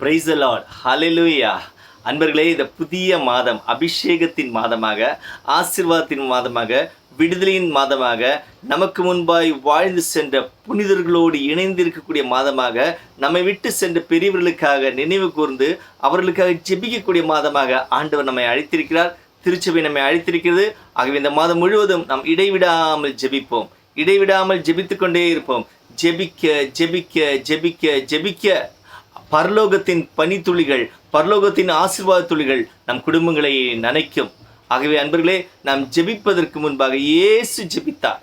Price Lord ஹalleluya அன்பர்களே இந்த புதிய மாதம் அபிஷேகத்தின் மாதமாக ஆசீர்வாதத்தின் மாதமாக விடுதலையின் மாதமாக நமக்கு முன்பாய் வாழ்ந்து சென்ற புனிதர்களோடு இணைந்து இருக்கக்கூடிய மாதமாக நம்மை விட்டு சென்ற பெரியவர்களுக்காக நினைவு கூர்ந்து அவர்களுக்காக ஜெபிக்கக்கூடிய மாதமாக ஆண்டவர் நம்மை அழைத்திருக்கிறார். திருச்சபை நம்மை அழைத்திருக்கிறது. ஆகவே இந்த மாதம் முழுவதும் நாம் இடைவிடாமல் ஜெபிப்போம். இடைவிடாமல் ஜெபித்து கொண்டே இருப்போம். ஜெபிக்க ஜெபிக்க ஜெபிக்க ஜெபிக்க. பரலோகத்தின் பனித்துளிகள் பரலோகத்தின் ஆசிர்வாத துளிகள் நம் குடும்பங்களை நனைக்கும். ஆகவே அன்பர்களே நாம் ஜெபிப்பதற்கு முன்பாக இயேசு ஜெபித்தார்.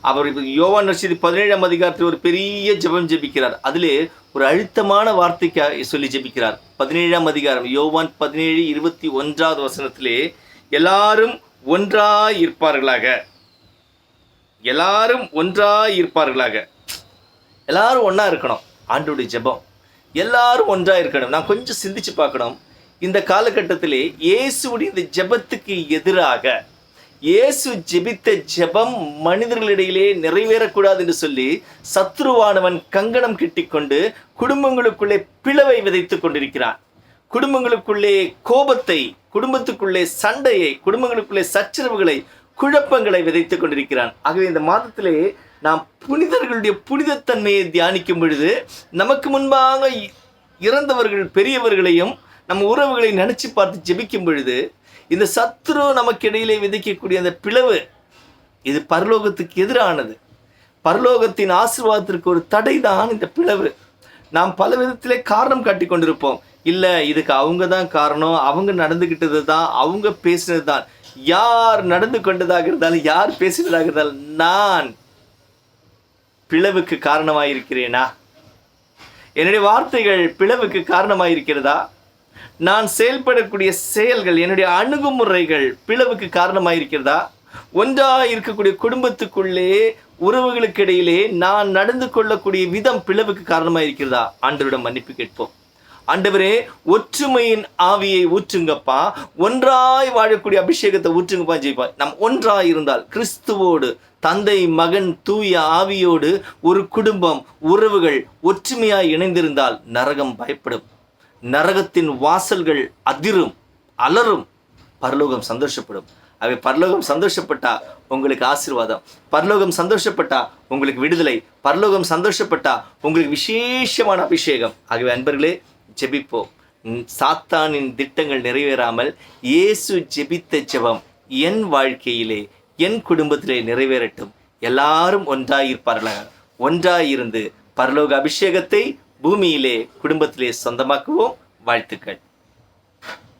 அவர் யோவான் ரசீது பதினேழாம் அதிகாரத்தில் ஒரு பெரிய ஜெபம் ஜெபிக்கிறார். அதிலே ஒரு அழுத்தமான வார்த்தைக்காக சொல்லி ஜெபிக்கிறார். பதினேழாம் அதிகாரம் யோவான் பதினேழு இருபத்தி ஒன்றாவது வசனத்திலே எல்லாரும் ஒன்றாய் இருப்பார்களாக. எல்லாரும் ஒன்றாய் இருப்பார்களாக. எல்லாரும் ஒன்றா இருக்கணும். ஆண்டுடைய ஜெபம். எல்லாரும் ஒன்றாக இருக்கணும். நான் கொஞ்சம் சிந்திச்சு பார்க்கணும். இந்த காலகட்டத்திலே இயேசுடைய இந்த ஜெபத்துக்கு எதிராக இயேசு ஜெபித்த ஜெபம் மனிதர்களிடையிலே நிறைவேறக்கூடாது என்று சொல்லி சத்ருவானவன் கங்கணம் கட்டிக்கொண்டு குடும்பங்களுக்குள்ளே பிளவை விதைத்து கொண்டிருக்கிறான். குடும்பங்களுக்குள்ளே கோபத்தை குடும்பத்துக்குள்ளே சண்டையை குடும்பங்களுக்குள்ளே சச்சரவுகளை குழப்பங்களை விதைத்து கொண்டிருக்கிறான். ஆகவே இந்த மாதத்திலே நாம் புனிதர்களுடைய புனிதத்தன்மையை தியானிக்கும் பொழுது நமக்கு முன்பாக இ- இறந்தவர்கள் பெரியவர்களையும் நம்ம உறவுகளை நினச்சி பார்த்து ஜெபிக்கும் பொழுது இந்த சத்ரு நமக்கு இடையிலே விதைக்கக்கூடிய அந்த பிளவு இது பரலோகத்துக்கு எதிரானது. பரலோகத்தின் ஆசீர்வாதத்திற்கு ஒரு தடை தான் இந்த பிளவு. நாம் பல விதத்திலே காரணம் காட்டி கொண்டிருப்போம். இல்லை இதுக்கு அவங்க தான் காரணம் அவங்க நடந்துக்கிட்டது தான் அவங்க பேசினது தான். யார் நடந்து கொண்டதாக இருந்தாலும் யார் பேசினதாக இருந்தாலும் நான் பிளவுக்கு காரணமாயிருக்கிறேனா? என்னுடைய வார்த்தைகள் பிளவுக்கு காரணமாயிருக்கிறதா? நான் செயல்படக்கூடிய செயல்கள் என்னுடைய அணுகுமுறைகள் பிளவுக்கு காரணமாயிருக்கிறதா? ஒன்றாக இருக்கக்கூடிய குடும்பத்துக்குள்ளே உறவுகளுக்கு இடையிலே நான் நடந்து கொள்ளக்கூடிய விதம் பிளவுக்கு காரணமாயிருக்கிறதா? ஆண்டவரிடம் மன்னிப்பு கேட்போம். ஆண்டவரே ஒற்றுமையின் ஆவியை ஊற்றுங்கப்பா. ஒன்றாய் வாழக்கூடிய அபிஷேகத்தை ஊற்றுங்கப்பா ஜெயிப்பா நம் ஒன்றாய் இருந்தால் கிறிஸ்துவோடு தந்தை மகன் தூய ஆவியோடு ஒரு குடும்பம் உறவுகள் ஒற்றுமையாய் இணைந்திருந்தால் நரகம் பயப்படும். நரகத்தின் வாசல்கள் அதிரும் அலரும் பரலோகம் சந்தோஷப்படும். அவை பரலோகம் சந்தோஷப்பட்டா உங்களுக்கு ஆசீர்வாதம். பரலோகம் சந்தோஷப்பட்டா உங்களுக்கு விடுதலை. பரலோகம் சந்தோஷப்பட்டா உங்களுக்கு விசேஷமான அபிஷேகம். ஆகவே அன்பர்களே ஜெபிப்போம். சாத்தானின் திட்டங்கள் நிறைவேறாமல் இயேசு ஜெபித்த ஜெபம் என் வாழ்க்கையிலே என் குடும்பத்திலே நிறைவேறட்டும். எல்லாரும் ஒன்றாயிருப்பார்களாக. ஒன்றாயிருந்து பரலோக அபிஷேகத்தை பூமியிலே குடும்பத்திலே சொந்தமாக்குவோம். வாழ்த்துக்கள்.